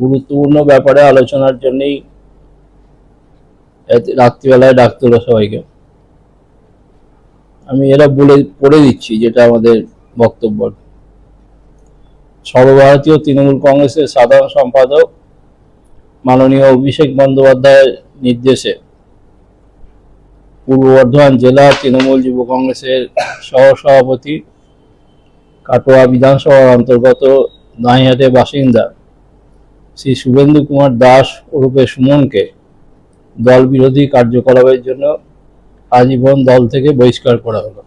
গুরুত্বপূর্ণ ব্যাপারে আলোচনার জন্যই রাত্রিবেলায় ডাকতে সবাইকে। আমি এরা বলে, পড়ে দিচ্ছি যেটা আমাদের বক্তব্য। সর্বভারতীয় তৃণমূল কংগ্রেসের সাধারণ সম্পাদক মাননীয় অভিষেক বন্দ্যোপাধ্যায়ের নির্দেশে পূর্ব বর্ধমান জেলা তৃণমূল যুব কংগ্রেসের সহসভাপতি কাটোয়া বিধানসভার অন্তর্গত দাঁইহাটের বাসিন্দা শ্রী শুভেন্দু কুমার দাস ওরূপে সুমনকে দল বিরোধী কার্যকলাপের জন্য আজীবন দল থেকে বহিষ্কার করা হলো।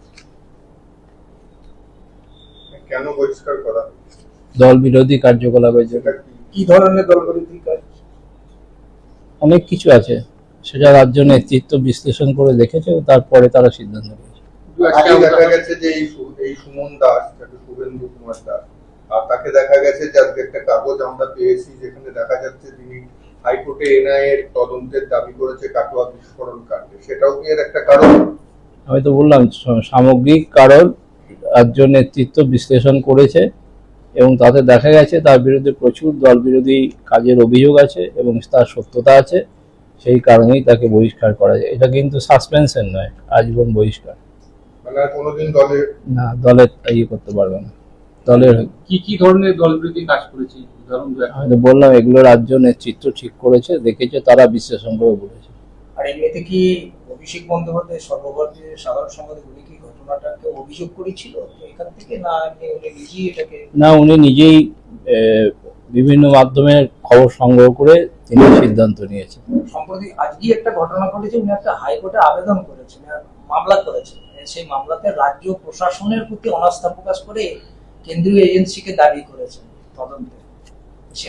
কেন বহিষ্কার করা? দল বিরোধী কার্যকলাপের জন্য। কি? ধরনের দলবিরোধী কাজ? অনেক কিছু আছে। সেটা রাজ্য নেতৃত্ব বিশ্লেষণ করে দেখেছে তারপরে তারা সিদ্ধান্ত নিয়েছে। দেখা গেছে যে এই সুমন দাস শুভেন্দু কুমার দাস আর তাকে দেখা গেছে যে আজকে একটা কাগজ আমরা পেয়েছি যেখানে দেখা যাচ্ছে তিনি হাইকোর্টে এনআইএ এর তদন্তের দাবি করেছে কাটোয়া বিস্ফোরণ কাণ্ডে। সেটাও কি এর একটা কারণ? আমি তো বললাম সামগ্রিক কারণ রাজ্য নেতৃত্ব বিশ্লেষণ করেছে এবং তাতে দেখা গেছে তার বিরুদ্ধে প্রচুর দল বিরোধী কাজের অভিযোগ আছে এবং তার সত্যতা আছে। সেই কারণেই তাকে বহিষ্কার করা যায়। এটা কিন্তু সাসপেনশন নয় আজীবন বহিষ্কার। মানে আর কোনোদিন দলে না দলের ইয়ে করতে পারবে না। দলের কি কি ধরনের কাজ করেছে? আমি তো বললাম এগুলো রাজ্য নেতৃত্ব ঠিক করেছে দেখেছে তারা বিশ্লেষণ করে বলেছে আর এমনিতে কি অভিষেক বন্দ্যোপাধ্যায় সর্বভারতীয় সাধারণ সম্পাদক উনি কি ঘটনাটাকে অভিযোগ করেছিল এখান থেকে না উনি নিজেই এটাকে না উনি নিজেই আহ, বিভিন্ন মাধ্যমে খবর সংগ্রহ করে তিনি সিদ্ধান্ত নিয়েছেন। সম্প্রতি আজকে একটা ঘটনা ঘটেছে উনি একটা হাইকোর্টে আবেদন করেছেন মামলা করেছেন। সেই মামলাতে রাজ্য প্রশাসনের প্রতি অনাস্থা প্রকাশ করে কেন্দ্রীয় এজেন্সিকে দাবি করেছেন তদন্তে।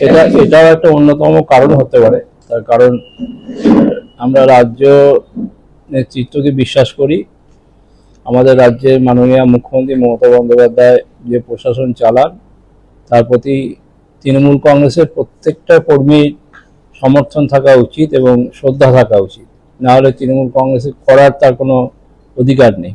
এটা, এটাও একটা অন্যতম কারণ হতে পারে। তার কারণ, আমরা রাজ্য নেতৃত্বকে বিশ্বাস করি। আমাদের রাজ্যের মাননীয় মুখ্যমন্ত্রী মমতা বন্দ্যোপাধ্যায় যে প্রশাসন চালান, তার প্রতি তৃণমূল কংগ্রেসের প্রত্যেকটা কর্মীর সমর্থন থাকা উচিত এবং শ্রদ্ধা থাকা উচিত। না হলে তৃণমূল কংগ্রেসের করার তার কোনো অধিকার নেই।